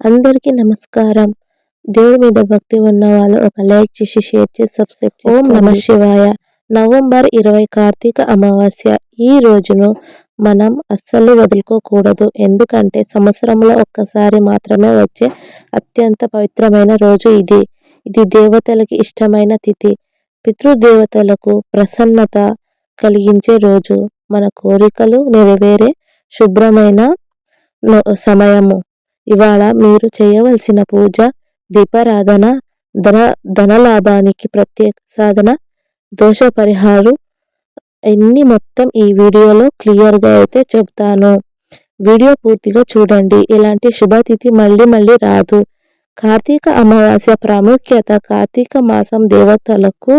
అందరికీ నమస్కారం. దేవుడి మీద భక్తి ఉన్న వాళ్ళు ఒక లైక్ చేసి షేర్ చేసి సబ్స్క్రైబ్ ఓం నమ శివాయ. నవంబర్ ఇరవై కార్తీక అమావాస్య. ఈ రోజును మనం అస్సలు వదులుకోకూడదు. ఎందుకంటే సంవత్సరంలో ఒక్కసారి మాత్రమే వచ్చే అత్యంత పవిత్రమైన రోజు ఇది. ఇది దేవతలకి ఇష్టమైన తిథి. పితృదేవతలకు ప్రసన్నత కలిగించే రోజు. మన కోరికలు నెరవేరే శుభ్రమైన సమయము. ఇవాళ మీరు చేయవలసిన పూజ దీపారాధన ధన ధనలాభానికి ప్రత్యేక సాధన దోష పరిహారం ఎన్ని మొత్తం ఈ వీడియోలో క్లియర్గా అయితే చెబుతాను. వీడియో పూర్తిగా చూడండి. ఇలాంటి శుభతిథి మళ్ళీ మళ్ళీ రాదు. కార్తీక అమావాస్య ప్రాముఖ్యత కార్తీక మాసం దేవతలకు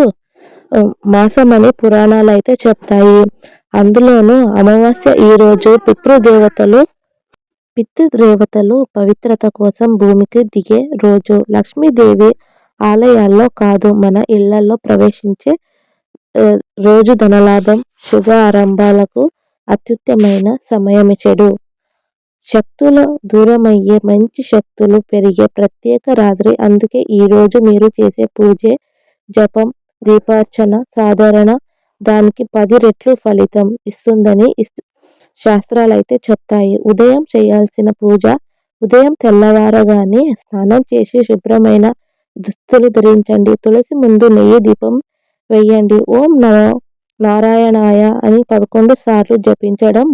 మాసం అనే పురాణాలు అయితే చెప్తాయి. అందులోనూ అమావాస్య ఈరోజు పితృదేవతలు పితృదేవతలు పవిత్రత కోసం భూమికి దిగే రోజు లక్ష్మీదేవి ఆలయాల్లో కాదు మన ఇళ్ళలో ప్రవేశించే రోజు ధనలాభం శుభ ఆరంభాలకు అత్యుత్తమైన సమయం చెడు శక్తుల దూరమయ్యే మంచి శక్తులు పెరిగే ప్రత్యేక రాత్రి. అందుకే ఈరోజు మీరు చేసే పూజ జపం దీపార్చన సాధారణ. దానికి పది రెట్లు ఫలితం ఇస్తుందని శాస్త్రాలైతే చెప్తాయి. ఉదయం చేయాల్సిన పూజ ఉదయం తెల్లవారగానే స్నానం చేసి శుభ్రమైన దుస్తులు ధరించండి. తులసి ముందు నెయ్యి దీపం వేయండి ఓం నమ నారాయణాయ అని పదకొండు సార్లు జపించడం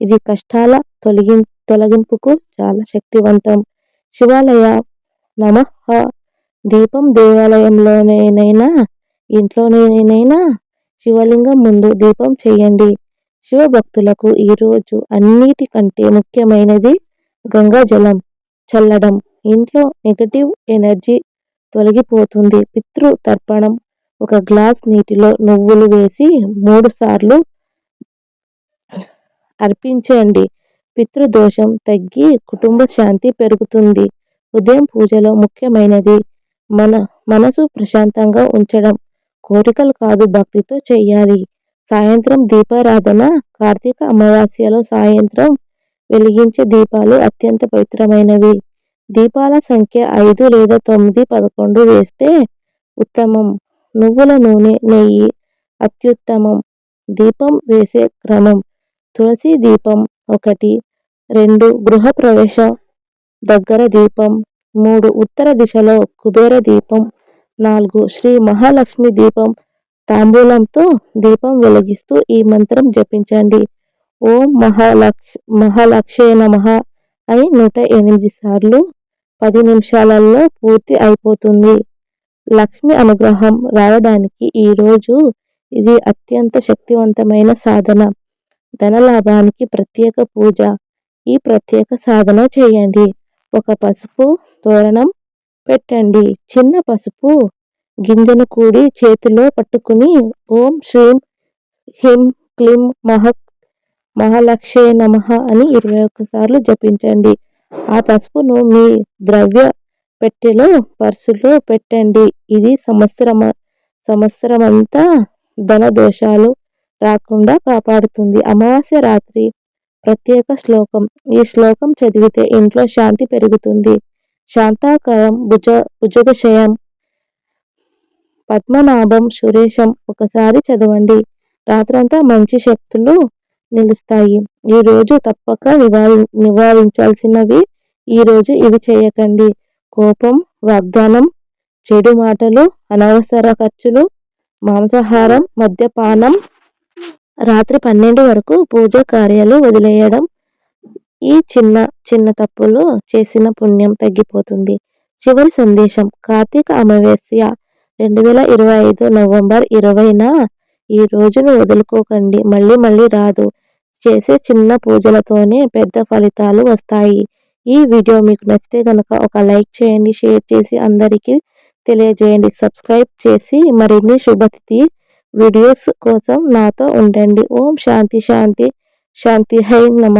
ఇది కష్టాల తొలగి తొలగింపుకు చాలా శక్తివంతం. శివాలయ నమ దీపం దేవాలయంలోనేనైనా ఇంట్లోనేనైనా శివలింగం ముందు దీపం చేయండి. శివభక్తులకు ఈరోజు అన్నిటికంటే ముఖ్యమైనది గంగా జలం చల్లడం. ఇంట్లో నెగటివ్ ఎనర్జీ తొలగిపోతుంది. పితృ తర్పణం ఒక గ్లాస్ నీటిలో నువ్వులు వేసి మూడు సార్లు అర్పించండి. పితృదోషం తగ్గి కుటుంబ శాంతి పెరుగుతుంది. ఉదయం పూజలో ముఖ్యమైనది మన మనసు ప్రశాంతంగా ఉంచడం. కోరికలు కాదు భక్తితో చేయాలి. సాయంత్రం దీపారాధన కార్తీక అమావాస్యలో సాయంత్రం వెలిగించే దీపాలు అత్యంత పవిత్రమైనవి. దీపాల సంఖ్య ఐదు లేదా తొమ్మిది పదకొండు వేస్తే ఉత్తమం. నువ్వుల నూనె నెయ్యి అత్యుత్తమం. దీపం వేసే క్రమం. తులసి దీపం ఒకటి రెండు గృహప్రవేశ దగ్గర దీపం మూడు ఉత్తర దిశలో కుబేర దీపం నాలుగు శ్రీ మహాలక్ష్మి దీపం తాంబూలంతో దీపం వెలిగిస్తూ ఈ మంత్రం జపించండి. ఓం మహాలక్ష మహాలక్షే నమ అని నూట ఎనిమిది సార్లు పది నిమిషాలలో పూర్తి అయిపోతుంది. లక్ష్మి అనుగ్రహం రావడానికి ఈరోజు ఇది అత్యంత శక్తివంతమైన సాధన. ధనలాభానికి ప్రత్యేక పూజ. ఈ ప్రత్యేక సాధన చేయండి. ఒక పసుపు తోరణం పెట్టండి. చిన్న పసుపు గింజను కూడి చేతిలో పట్టుకుని ఓం శ్రీం హిం క్లీం మహ మహాలక్షే నమ అని ఇరవై ఒక్కసార్లు జపించండి. ఆ పసుపును మీ ద్రవ్య పెట్టెలో పర్సులో పెట్టండి. ఇది సంవత్సరం సంవత్సరమంతా ధన దోషాలు రాకుండా కాపాడుతుంది. అమావాస్య రాత్రి ప్రత్యేక శ్లోకం. ఈ శ్లోకం చదివితే ఇంట్లో శాంతి పెరుగుతుంది. శాంతాకరం భుజ భుజగశయం పద్మనాభం సురేషం ఒకసారి చదవండి. రాత్రంతా మంచి శక్తులు నిలుస్తాయి. ఈరోజు తప్పక నివారి నివారించాల్సినవి ఈరోజు ఇవి చేయకండి. కోపం వాగ్దానం చెడు మాటలు అనవసర ఖర్చులు మాంసాహారం మద్యపానం రాత్రి పన్నెండు వరకు పూజ కార్యాలు వదిలేయడం ఈ చిన్న చిన్న తప్పులు చేసిన పుణ్యం తగ్గిపోతుంది. చివరి సందేశం కార్తీక అమావాస్య రెండు వేల ఇరవై ఐదు నవంబర్ ఇరవైన ఈ రోజును వదులుకోకండి. మళ్ళీ మళ్ళీ రాదు. చేసే చిన్న పూజలతోనే పెద్ద ఫలితాలు వస్తాయి. ఈ వీడియో మీకు నచ్చితే కనుక ఒక లైక్ చేయండి షేర్ చేసి అందరికీ తెలియజేయండి. సబ్స్క్రైబ్ చేసి మరిన్ని శుభతిథి వీడియోస్ కోసం నాతో ఉండండి. ఓం శాంతి శాంతి శాంతి హై నమ.